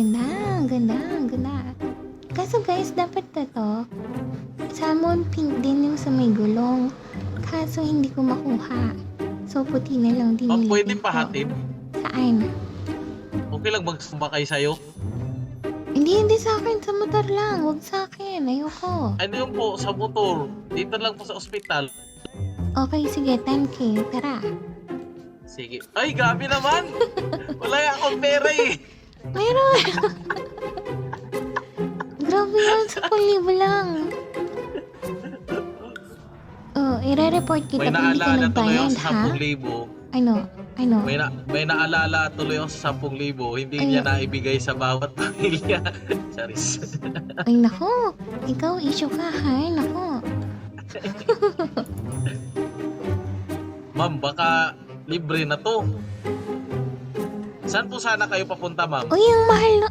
Ganda, ganda, ganda. Kaso guys, dapat na to. Salmon pink din yung sa may gulong. Kaso hindi ko makuha. So puti na lang din Ma'am, nilagay pwede ko. pahatid? Saan? Okay lang magsumakay sa'yo? Hindi, hindi sa akin. Sa motor lang. Huwag sa akin. Ayoko. Ano yun po, sa motor. Dito lang po sa ospital. Okay, sige. 10k. Tara. Sige. Ay, grabe naman! Wala akong pera eh. Meron! Grabe yun. 10,000 lang. Oh, ire-report kita May kung hindi ka naalala tuloy ako nagbayad, sa ha? 10,000. Ano? Ano? May, na, may naalala tuloy ako sa 10,000. Hindi Ay. niya naibigay sa bawat pamilya. Charis. Ay, nako. Ikaw, issue ka, ha? Nako. Ma'am, baka libre na to. Saan po sana kayo papunta, ma'am? Uy, ang mahal na